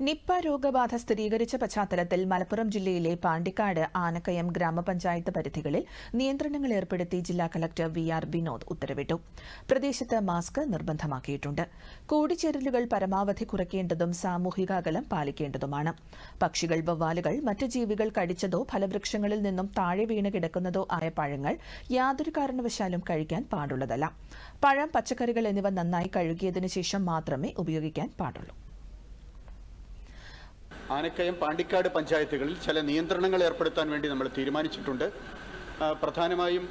Nipah രോഗബാധ സ്ഥിരീകരിച്ച പശ്ചാത്തലത്തിൽ മലപ്പുറം ജില്ലയിലെ പാണ്ടിക്കാട് ആനക്കയം ഗ്രാമപഞ്ചായത്ത് പരിധികളിൽ നിയന്ത്രണങ്ങൾ ഏർപ്പെടുത്തി ജില്ലാ കളക്ടർ വി ആർ വിനോദ് ഉത്തരവിട്ടു. പ്രദേശത്ത് മാസ്ക് നിർബന്ധമാക്കിയിട്ടുണ്ട്. കൂടിച്ചേരലുകൾ പരമാവധി കുറയ്ക്കേണ്ടതും സാമൂഹിക അകലം പാലിക്കേണ്ടതുമാണ്. പക്ഷികൾ വവ്വാലുകൾ മറ്റ് ജീവികൾ കടിച്ചതോ ഫലവൃക്ഷങ്ങളിൽ നിന്നും താഴെ വീണ് കിടക്കുന്നതോ ആയ പഴങ്ങൾ യാതൊരു കാരണവശാലും കഴിക്കാൻ പാടുള്ളതല്ല. പഴം പച്ചക്കറികൾ എന്നിവ നന്നായി കഴുകിയതിനു ശേഷം മാത്രമേ ഉപയോഗിക്കാൻ പാടുള്ളൂ. ആനക്കയം പാണ്ടിക്കാട് പഞ്ചായത്തുകളിൽ ചില നിയന്ത്രണങ്ങൾ ഏർപ്പെടുത്താൻ വേണ്ടി നമ്മൾ തീരുമാനിച്ചിട്ടുണ്ട്. പ്രധാനമായും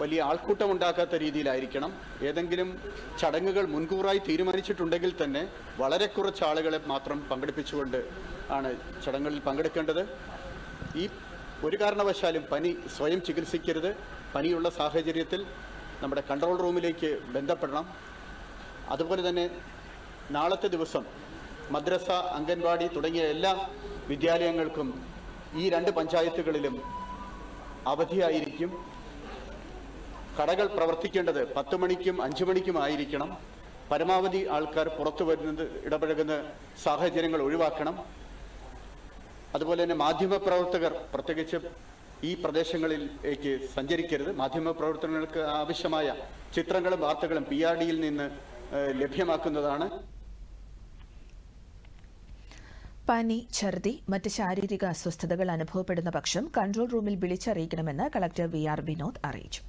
വലിയ ആൾക്കൂട്ടം ഉണ്ടാക്കാത്ത രീതിയിലായിരിക്കണം. ഏതെങ്കിലും ചടങ്ങുകൾ മുൻകൂറായി തീരുമാനിച്ചിട്ടുണ്ടെങ്കിൽ തന്നെ വളരെ കുറച്ച് ആളുകളെ മാത്രം പങ്കെടുപ്പിച്ചുകൊണ്ട് ആണ് ചടങ്ങുകളിൽ പങ്കെടുക്കേണ്ടത്. ഈ ഒരു കാരണവശാലും പനി സ്വയം ചികിത്സിക്കരുത്. പനിയുള്ള സാഹചര്യത്തിൽ നമ്മുടെ കൺട്രോൾ റൂമിലേക്ക് ബന്ധപ്പെടണം. അതുപോലെ തന്നെ നാളത്തെ ദിവസം മദ്രസ അംഗൻവാടി തുടങ്ങിയ എല്ലാ വിദ്യാലയങ്ങൾക്കും ഈ രണ്ട് പഞ്ചായത്തുകളിലും അവധിയായിരിക്കും. കടകൾ പ്രവർത്തിക്കേണ്ടത് പത്ത് മണിക്കും അഞ്ചു മണിക്കും ആയിരിക്കണം. പരമാവധി ആൾക്കാർ പുറത്തു വരുന്നത് ഇടപഴകുന്ന സാഹചര്യങ്ങൾ ഒഴിവാക്കണം. അതുപോലെ തന്നെ മാധ്യമപ്രവർത്തകർ പ്രത്യേകിച്ച് ഈ പ്രദേശങ്ങളിലേക്ക് സഞ്ചരിക്കരുത്. മാധ്യമപ്രവർത്തനങ്ങൾക്ക് ആവശ്യമായ ചിത്രങ്ങളും വാർത്തകളും പി ആർ ഡിയിൽ നിന്ന് ലഭ്യമാക്കുന്നതാണ്. പനി ഛർദി മറ്റ് ശാരീരിക അസ്വസ്ഥതകൾ അനുഭവപ്പെടുന്ന പക്ഷം കൺട്രോൾ റൂമിൽ വിളിച്ചറിയിക്കണമെന്ന് കളക്ടർ വി ആർ വിനോദ് അറിയിച്ചു.